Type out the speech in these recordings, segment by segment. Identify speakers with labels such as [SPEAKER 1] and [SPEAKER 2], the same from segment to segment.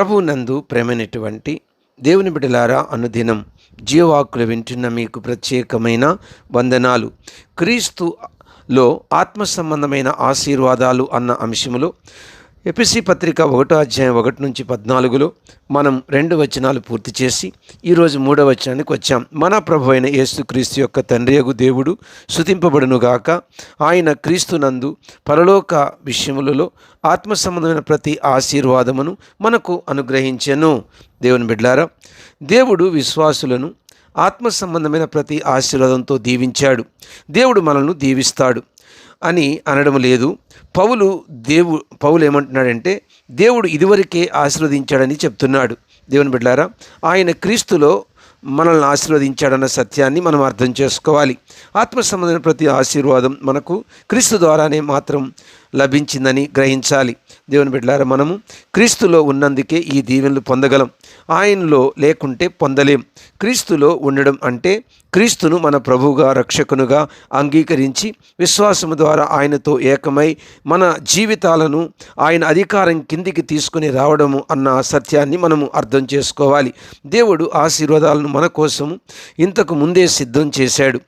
[SPEAKER 1] ప్రభు నందు ప్రేమైనటువంటి దేవుని బిడలారా అనుదినం జీవాకులు వింటున్న మీకు ప్రత్యేకమైన వందనాలు. క్రీస్తులో ఆత్మ సంబంధమైన ఆశీర్వాదాలు అన్న అంశములో ఎపిసి పత్రిక ఒకటో అధ్యాయం ఒకటి నుంచి పద్నాలుగులో మనం రెండు వచనాలు పూర్తి చేసి ఈరోజు మూడవ వచనానికి వచ్చాం. మన ప్రభు అయిన యేసుక్రీస్తు యొక్క తండ్రియగు దేవుడు శుతింపబడునుగాక ఆయన క్రీస్తునందు పరలోక విషయములలో ఆత్మ సంబంధమైన ప్రతి ఆశీర్వాదమును మనకు అనుగ్రహించెను. దేవుని బిడ్లారా దేవుడు విశ్వాసులను ఆత్మ సంబంధమైన ప్రతి ఆశీర్వాదంతో దీవించాడు. దేవుడు మనల్ని దీవిస్తాడు. అని అనడం లేదు. పౌలు దేవు పౌలు ఏమంటున్నాడంటే దేవుడు ఇదివరకే ఆశీర్వదించాడని చెప్తున్నాడు. దేవుని బిడ్డారా ఆయన క్రీస్తులో మనల్ని ఆశీర్వదించాడన్న సత్యాన్ని మనం అర్థం చేసుకోవాలి. ఆత్మ సంబంధమైన ప్రతి ఆశీర్వాదం మనకు క్రీస్తు ద్వారానే మాత్రం లభించిందని గ్రహించాలి. దేవుని బిడ్డారా మనము క్రీస్తులో ఉన్నందుకే ఈ దీవెనలు పొందగలం. ఆయనలో లేకుంటే పొందలేం. క్రీస్తులో ఉండడం అంటే క్రీస్తును మన ప్రభువుగా రక్షకునుగా అంగీకరించి విశ్వాసము ద్వారా ఆయనతో ఏకమై మన జీవితాలను ఆయన అధికారం కిందికి తీసుకుని రావడము అన్న సత్యాన్ని మనము అర్థం చేసుకోవాలి. దేవుడు ఆశీర్వాదాలను మన కోసము ఇంతకు ముందే సిద్ధం చేశాడు.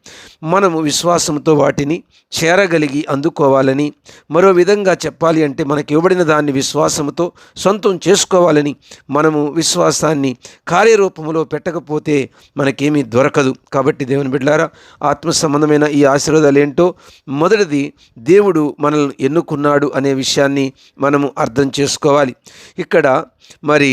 [SPEAKER 1] మనము విశ్వాసంతో వాటిని చేరగలిగి అందుకోవాలని మరో విధంగా చెప్పాలి అంటే మనకి ఇవ్వబడిన దాన్ని విశ్వాసంతో సొంతం చేసుకోవాలని మనము విశ్వాసాన్ని కార్యరూపంలో పెట్టకపోతే మనకేమీ దొరకదు. కాబట్టి దేవుని బిడ్డారా ఆత్మ సంబంధమైన ఈ ఆశీర్వాదాలు ఏంటో మొదటిది దేవుడు మనల్ని ఎన్నుకున్నాడు అనే విషయాన్ని మనము అర్థం చేసుకోవాలి. ఇక్కడ మరి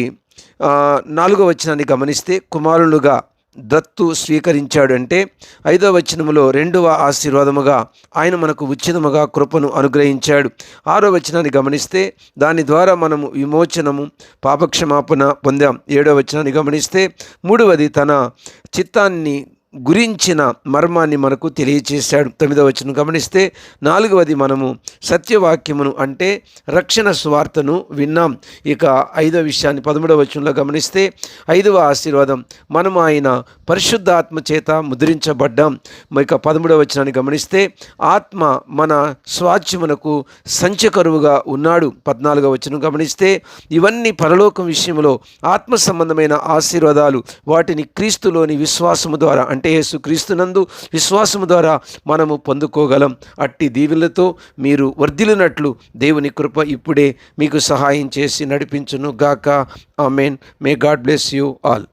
[SPEAKER 1] నాలుగో వచనాన్ని గమనిస్తే కుమారులుగా దత్తు స్వీకరించాడు అంటే ఐదో వచనములో రెండవ ఆశీర్వాదముగా ఆయన మనకు ఉచితముగా కృపను అనుగ్రహించాడు. ఆరో వచనాన్ని గమనిస్తే దాని ద్వారా మనము విమోచనము పాపక్షమాపణ పొందాం. ఏడో వచనాన్ని గమనిస్తే మూడవది తన చిత్తాన్ని గురించిన మర్మాన్ని మనకు తెలియచేశాడు. తొమ్మిదవ వచనం గమనిస్తే నాలుగవది మనము సత్యవాక్యమును అంటే రక్షణ స్వార్థను విన్నాం. ఇక ఐదవ విషయాన్ని పదమూడవ వచనంలో గమనిస్తే ఐదవ ఆశీర్వాదం మనం ఆయన పరిశుద్ధాత్మ చేత ముద్రించబడ్డాం. ఇక పదమూడవ వచనాన్ని గమనిస్తే ఆత్మ మన స్వాచ్యమునకు సంచకరువుగా ఉన్నాడు. పద్నాలుగవ వచనం గమనిస్తే ఇవన్నీ పరలోకం విషయంలో ఆత్మ సంబంధమైన ఆశీర్వాదాలు వాటిని క్రీస్తులోని విశ్వాసము ద్వారా అంటే యేసు క్రీస్తునందు విశ్వాసము ద్వారా మనము పొందుకోగలం. అట్టి దీవులతో మీరు వర్ధిలినట్లు దేవుని కృప ఇప్పుడే మీకు సహాయం చేసి నడిపించును గాక. Amen. May God bless you all.